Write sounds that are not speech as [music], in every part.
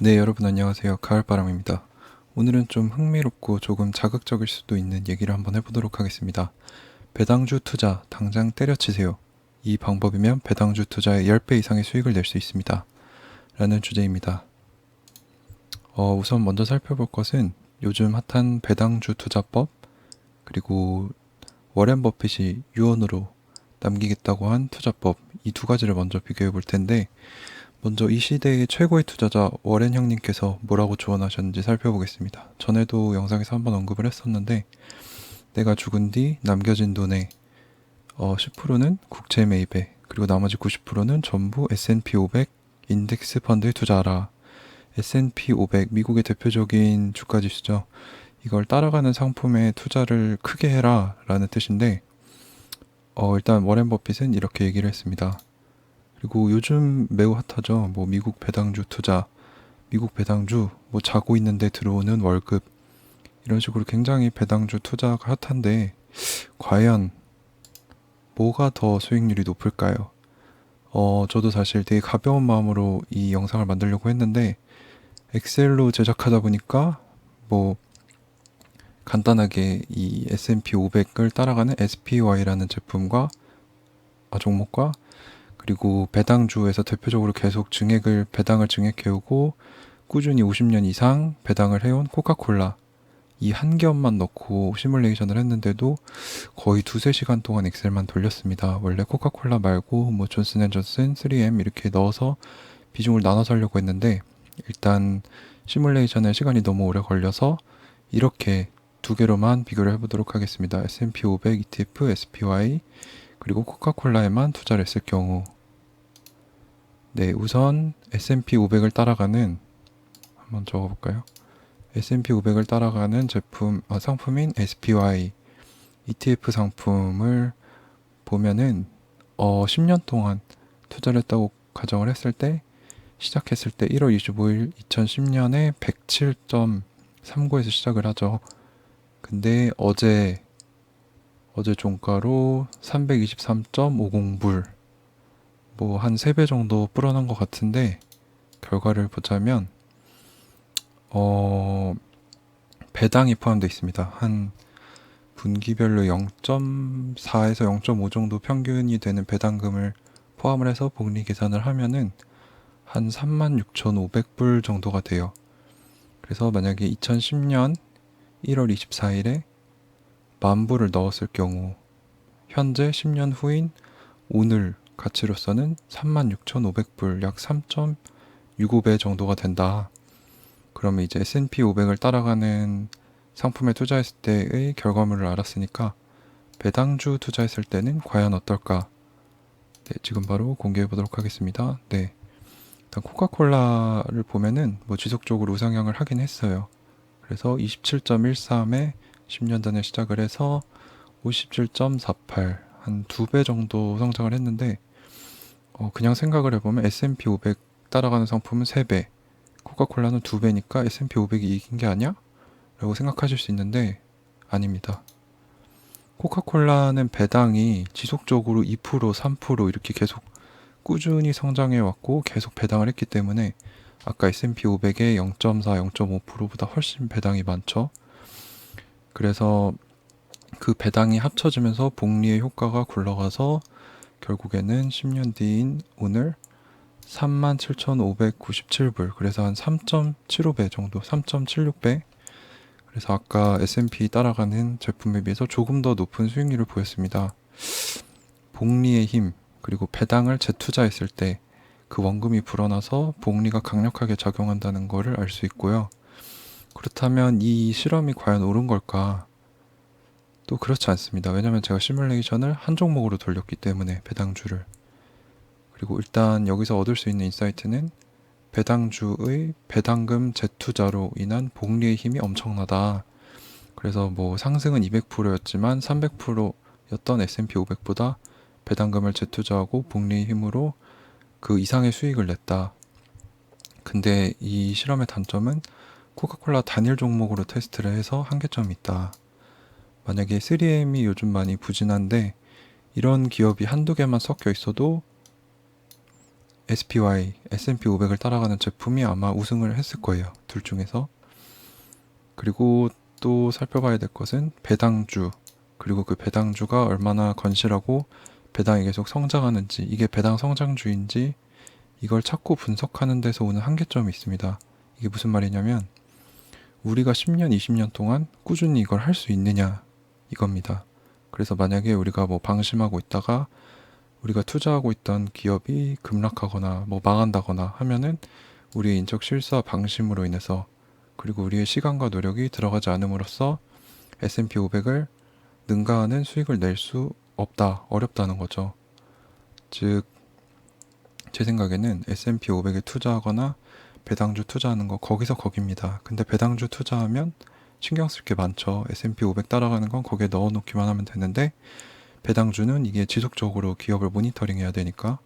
네, 여러분 안녕하세요. 가을바람입니다. 오늘은 좀 흥미롭고 조금 자극적일 수도 있는 얘기를 한번 해보도록 하겠습니다. 배당주 투자 당장 때려치세요. 이 방법이면 배당주 투자의 10배 이상의 수익을 낼 수 있습니다. 라는 주제입니다. 어, 우선 먼저 살펴볼 것은 요즘 핫한 배당주 투자법 그리고 워렌 버핏이 유언으로 남기겠다고 한 투자법 이 두 가지를 먼저 비교해 볼 텐데 먼저 이 시대의 최고의 투자자 워렌 형님께서 뭐라고 조언하셨는지 살펴보겠습니다. 전에도 영상에서 한번 언급을 했었는데 내가 죽은 뒤 남겨진 돈의 어, 10%는 국채 매입에 그리고 나머지 90%는 전부 S&P 500 인덱스 펀드에 투자하라. S&P 500 미국의 대표적인 주가 지수죠. 이걸 따라가는 상품에 투자를 크게 해라 라는 뜻인데 어, 일단 워렌 버핏은 이렇게 얘기를 했습니다. 그리고 요즘 매우 핫하죠. 뭐 미국 배당주 투자, 미국 배당주, 뭐 자고 있는데 들어오는 월급 이런 식으로 굉장히 배당주 투자가 핫한데 과연 뭐가 더 수익률이 높을까요? 어, 저도 사실 되게 가벼운 마음으로 이 영상을 만들려고 했는데 엑셀로 제작하다 보니까 뭐 간단하게 이 S&P 500을 따라가는 SPY라는 제품과 아, 종목과 그리고 배당주에서 대표적으로 계속 증액을 배당을 증액해오고 꾸준히 50년 이상 배당을 해온 코카콜라 이 한 겹만 넣고 시뮬레이션을 했는데도 거의 두세 시간 동안 엑셀만 돌렸습니다. 원래 코카콜라 말고 뭐 존슨앤존슨, 3M 이렇게 넣어서 비중을 나눠서 하려고 했는데 일단 시뮬레이션에 시간이 너무 오래 걸려서 이렇게 두 개로만 비교를 해보도록 하겠습니다. S&P 500 ETF, SPY 그리고 코카콜라에만 투자를 했을 경우 네 우선 S&P 500을 따라가는 한번 적어 볼까요? S&P 500을 따라가는 제품 아, 상품인 SPY ETF 상품을 보면은 어 10년 동안 투자를 했다고 가정을 했을 때 시작했을 때 1월 25일 2010년에 107.39에서 시작을 하죠. 근데 어제 어제 종가로 323.50불 뭐 한 3배 정도 불어난 것 같은데 결과를 보자면 어 배당이 포함되어 있습니다. 한 분기별로 0.4에서 0.5 정도 평균이 되는 배당금을 포함을 해서 복리 계산을 하면은 한 36,500불 정도가 돼요. 그래서 만약에 2010년 1월 24일에 만불을 넣었을 경우 현재 10년 후인 오늘 가치로서는 36,500불 약 3.65배 정도가 된다. 그러면 이제 S&P 500을 따라가는 상품에 투자했을 때의 결과물을 알았으니까 배당주 투자했을 때는 과연 어떨까? 네, 지금 바로 공개해 보도록 하겠습니다. 네. 일단 코카콜라를 보면은 뭐 지속적으로 우상향을 하긴 했어요. 그래서 27.13에 10년 전에 시작을 해서 57.48, 한 두 배 정도 성장을 했는데, 어, 그냥 생각을 해보면 S&P 500 따라가는 상품은 3배, 코카콜라는 2배니까 S&P 500이 이긴 게 아니야? 라고 생각하실 수 있는데, 아닙니다. 코카콜라는 배당이 지속적으로 2%, 3% 이렇게 계속 꾸준히 성장해 왔고 계속 배당을 했기 때문에 아까 S&P 500의 0.4, 0.5%보다 훨씬 배당이 많죠. 그래서 그 배당이 합쳐지면서 복리의 효과가 굴러가서 결국에는 10년 뒤인 오늘 37,597불 그래서 한 3.75배 정도 3.76배 그래서 아까 S&P 따라가는 제품에 비해서 조금 더 높은 수익률을 보였습니다. 복리의 힘 그리고 배당을 재투자했을 때 그 원금이 불어나서 복리가 강력하게 작용한다는 것을 알 수 있고요. 그렇다면 이 실험이 과연 옳은 걸까? 또 그렇지 않습니다. 왜냐하면 제가 시뮬레이션을 한 종목으로 돌렸기 때문에 배당주를 그리고 일단 여기서 얻을 수 있는 인사이트는 배당주의 배당금 재투자로 인한 복리의 힘이 엄청나다. 그래서 뭐 상승은 200%였지만 300%였던 S&P 500보다 배당금을 재투자하고 복리의 힘으로 그 이상의 수익을 냈다. 근데 이 실험의 단점은 코카콜라 단일 종목으로 테스트를 해서 한계점이 있다. 만약에 3M이 요즘 많이 부진한데 이런 기업이 한두 개만 섞여 있어도 SPY, S&P 500을 따라가는 제품이 아마 우승을 했을 거예요. 둘 중에서. 그리고 또 살펴봐야 될 것은 배당주, 그리고 그 배당주가 얼마나 건실하고 배당이 계속 성장하는지, 이게 배당 성장주인지 이걸 찾고 분석하는 데서 오는 한계점이 있습니다. 이게 무슨 말이냐면 우리가 10년, 20년 동안 꾸준히 이걸 할 수 있느냐 이겁니다. 그래서 만약에 우리가 뭐 방심하고 있다가 우리가 투자하고 있던 기업이 급락하거나 뭐 망한다거나 하면은 우리의 인적 실수와 방심으로 인해서 그리고 우리의 시간과 노력이 들어가지 않음으로써 S&P 500을 능가하는 수익을 낼 수 없다, 어렵다는 거죠. 즉, 제 생각에는 S&P 500에 투자하거나 배당주 투자하는 거 거기서 거깁니다. 근데 배당주 투자하면 신경 쓸 게 많죠. S&P 500 따라가는 건 거기에 넣어 놓기만 하면 되는데 배당주는 이게 지속적으로 기업을 모니터링 해야 되니까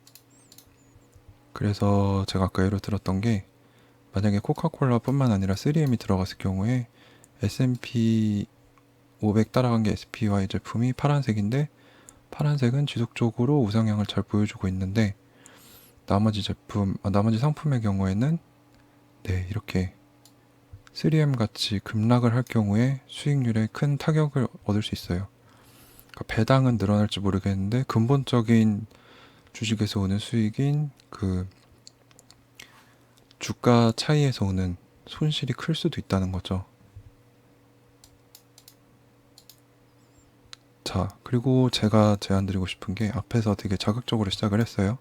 그래서 제가 아까 예로 들었던 게 만약에 코카콜라뿐만 아니라 3M이 들어갔을 경우에 S&P 500 따라간 게 SPY 제품이 파란색인데 파란색은 지속적으로 우상향을 잘 보여주고 있는데 나머지 제품, 아, 나머지 상품의 경우에는 네, 이렇게 3M 같이 급락을 할 경우에 수익률에 큰 타격을 얻을 수 있어요. 그러니까 배당은 늘어날지 모르겠는데 근본적인 주식에서 오는 수익인 그 주가 차이에서 오는 손실이 클 수도 있다는 거죠. 자, 그리고 제가 제안 드리고 싶은 게 앞에서 되게 자극적으로 시작을 했어요.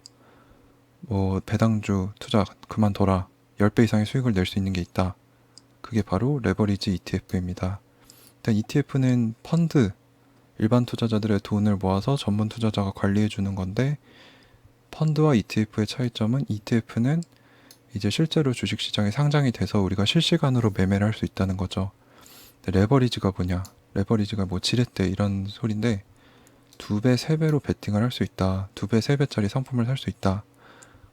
뭐 배당주 투자 그만둬라. 10배 이상의 수익을 낼 수 있는 게 있다. 그게 바로 레버리지 ETF입니다. 일단 ETF는 펀드, 일반 투자자들의 돈을 모아서 전문 투자자가 관리해 주는 건데 펀드와 ETF의 차이점은 ETF는 이제 실제로 주식 시장에 상장이 돼서 우리가 실시간으로 매매를 할 수 있다는 거죠. 레버리지가 뭐냐? 레버리지가 뭐 지렛대 이런 소린데 두 배, 세 배로 베팅을 할 수 있다. 두 배, 세 배짜리 상품을 살 수 있다.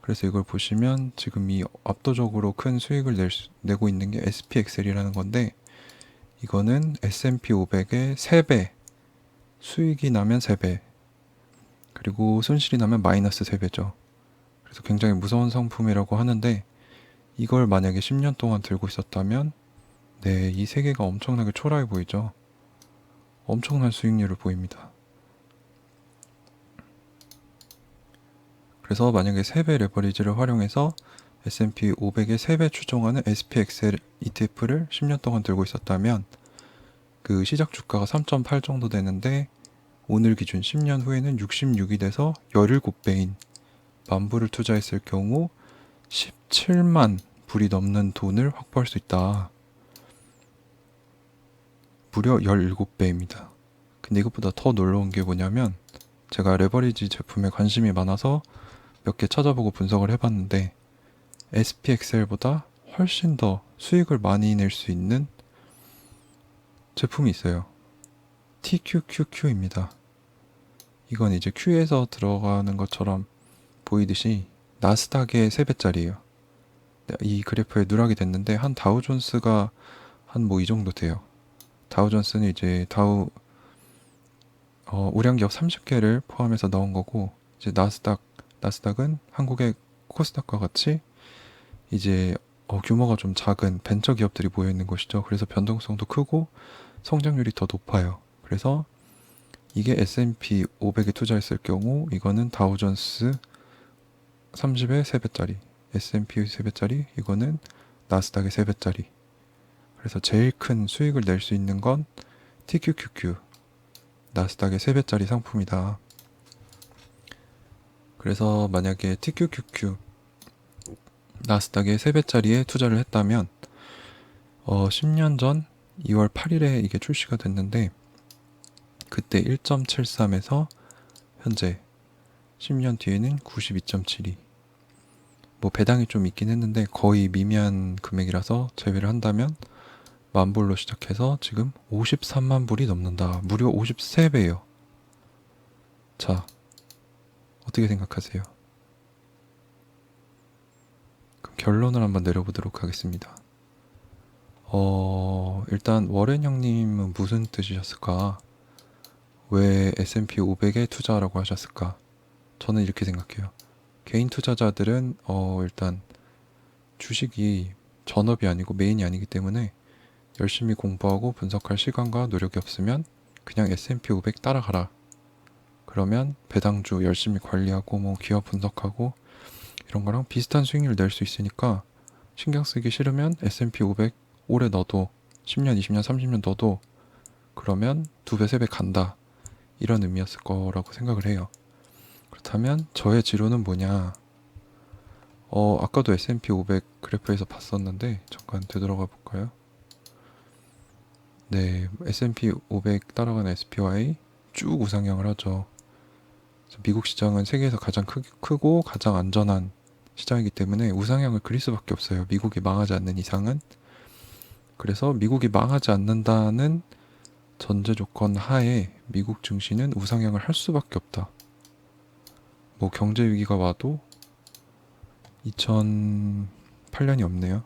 그래서 이걸 보시면 지금 이 압도적으로 큰 수익을 낼 수, 내고 있는 게 SPXL이라는 건데 이거는 S&P 500의 3배 수익이 나면 3배 그리고 손실이 나면 마이너스 3배죠. 그래서 굉장히 무서운 상품이라고 하는데 이걸 만약에 10년 동안 들고 있었다면 네, 이 세계가 엄청나게 초라해 보이죠. 엄청난 수익률을 보입니다. 그래서 만약에 3배 레버리지를 활용해서 S&P 500의 3배 추종하는 SPXL ETF를 10년 동안 들고 있었다면 그 시작 주가가 3.8 정도 되는데 오늘 기준 10년 후에는 66이 돼서 17배인 만불을 투자했을 경우 17만 불이 넘는 돈을 확보할 수 있다. 무려 17배입니다. 근데 이것보다 더 놀라운 게 뭐냐면 제가 레버리지 제품에 관심이 많아서 몇 개 찾아보고 분석을 해봤는데 SPXL보다 훨씬 더 수익을 많이 낼 수 있는 제품이 있어요. TQQQ입니다. 이건 이제 Q에서 들어가는 것처럼 보이듯이 나스닥의 3배짜리예요. 이 그래프에 누락이 됐는데 한 다우존스가 한 뭐 이 정도 돼요. 다우존스는 이제 다우 어, 우량 기업 30개를 포함해서 넣은 거고 이제 나스닥 나스닥은 한국의 코스닥과 같이 이제 어, 규모가 좀 작은 벤처 기업들이 모여 있는 곳이죠. 그래서 변동성도 크고 성장률이 더 높아요. 그래서 이게 S&P 500에 투자했을 경우 이거는 다우존스 30의 3배짜리, S&P 3배짜리, 이거는 나스닥의 3배짜리. 그래서 제일 큰 수익을 낼 수 있는 건 TQQQ, 나스닥의 3배짜리 상품이다. 그래서 만약에 TQQQ, 나스닥의 3배짜리에 투자를 했다면 어, 10년 전 2월 8일에 이게 출시가 됐는데 그때 1.73에서 현재 10년 뒤에는 92.72. 뭐 배당이 좀 있긴 했는데 거의 미미한 금액이라서 제외를 한다면 만 불로 시작해서 지금 53만 불이 넘는다. 무려 53배예요. 자, 어떻게 생각하세요? 그럼 결론을 한번 내려보도록 하겠습니다. 어, 일단 워렌 형님은 무슨 뜻이셨을까? 왜 S&P 500에 투자하라고 하셨을까? 저는 이렇게 생각해요. 개인 투자자들은 어 일단 주식이 전업이 아니고 메인이 아니기 때문에 열심히 공부하고 분석할 시간과 노력이 없으면 그냥 S&P 500 따라가라. 그러면 배당주 열심히 관리하고 뭐 기업 분석하고 이런 거랑 비슷한 수익률 낼 수 있으니까 신경 쓰기 싫으면 S&P 500 오래 넣어도 10년, 20년, 30년 넣어도 그러면 두 배, 세 배 간다. 이런 의미였을 거라고 생각을 해요. 그렇다면 저의 지론은 뭐냐? 어, 아까도 S&P 500 그래프에서 봤었는데 잠깐 되돌아가 볼까요? 네, S&P 500 따라가는 SPY 쭉 우상향을 하죠. 미국 시장은 세계에서 가장 크, 크고 가장 안전한 시장이기 때문에 우상향을 그릴 수밖에 없어요. 미국이 망하지 않는 이상은. 그래서 미국이 망하지 않는다는 전제 조건 하에 미국 증시는 우상향을 할 수밖에 없다. 뭐 경제 위기가 와도 2008년이 없네요.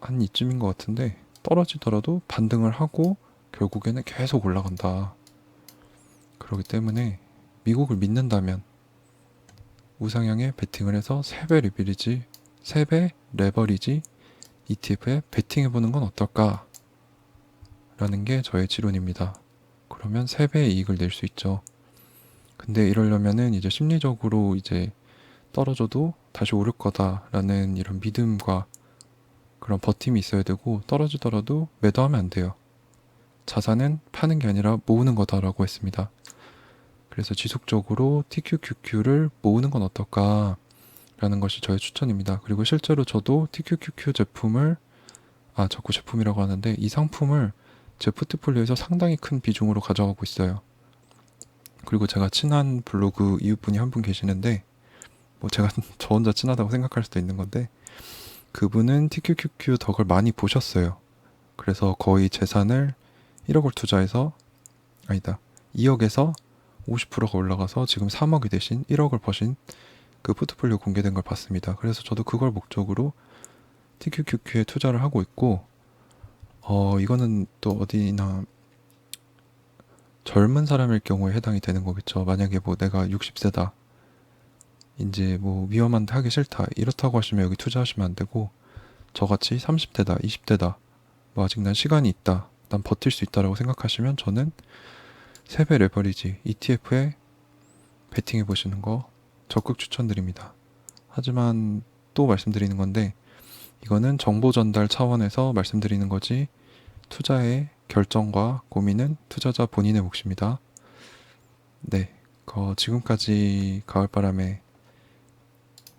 한 이쯤인 것 같은데 떨어지더라도 반등을 하고 결국에는 계속 올라간다. 그렇기 때문에 미국을 믿는다면 우상향에 베팅을 해서 3배 리빌리지, 3배 레버리지 ETF에 베팅해보는 건 어떨까? 라는 게 저의 지론입니다. 그러면 3배의 이익을 낼 수 있죠. 근데 이러려면은 이제 심리적으로 이제 떨어져도 다시 오를 거다라는 이런 믿음과 그런 버팀이 있어야 되고 떨어지더라도 매도하면 안 돼요. 자산은 파는 게 아니라 모으는 거다라고 했습니다. 그래서 지속적으로 TQQQ를 모으는 건 어떨까? 라는 것이 저의 추천입니다. 그리고 실제로 저도 TQQQ 제품을 아, 자꾸 제품이라고 하는데 이 상품을 제 포트폴리오에서 상당히 큰 비중으로 가져가고 있어요. 그리고 제가 친한 블로그 이웃분이 한 분 계시는데 뭐 제가 [laughs] 저 혼자 친하다고 생각할 수도 있는 건데 그분은 TQQQ 덕을 많이 보셨어요. 그래서 거의 재산을 1억을 투자해서 아니다 2억에서 50%가 올라가서 지금 3억이 대신 1억을 버신 그 포트폴리오 공개된 걸 봤습니다. 그래서 저도 그걸 목적으로 TQQQ에 투자를 하고 있고 어 이거는 또 어디나 젊은 사람일 경우에 해당이 되는 거겠죠. 만약에 뭐 내가 60세다. 이제 뭐 위험한데 하기 싫다. 이렇다고 하시면 여기 투자하시면 안 되고 저같이 30대다, 20대다. 뭐 아직 난 시간이 있다. 난 버틸 수 있다라고 생각하시면 저는 세배 레버리지 ETF에 베팅해 보시는 거 적극 추천드립니다. 하지만 또 말씀드리는 건데 이거는 정보 전달 차원에서 말씀드리는 거지 투자의 결정과 고민은 투자자 본인의 몫입니다. 네, 그 지금까지 가을바람의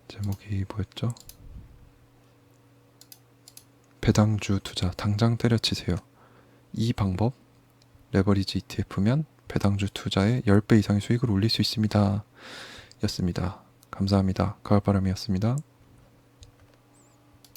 제목이 뭐였죠? 배당주 투자 당장 때려치세요. 이 방법 레버리지 ETF면 배당주 투자에 10배 이상의 수익을 올릴 수 있습니다. 였습니다. 감사합니다. 가을바람이었습니다.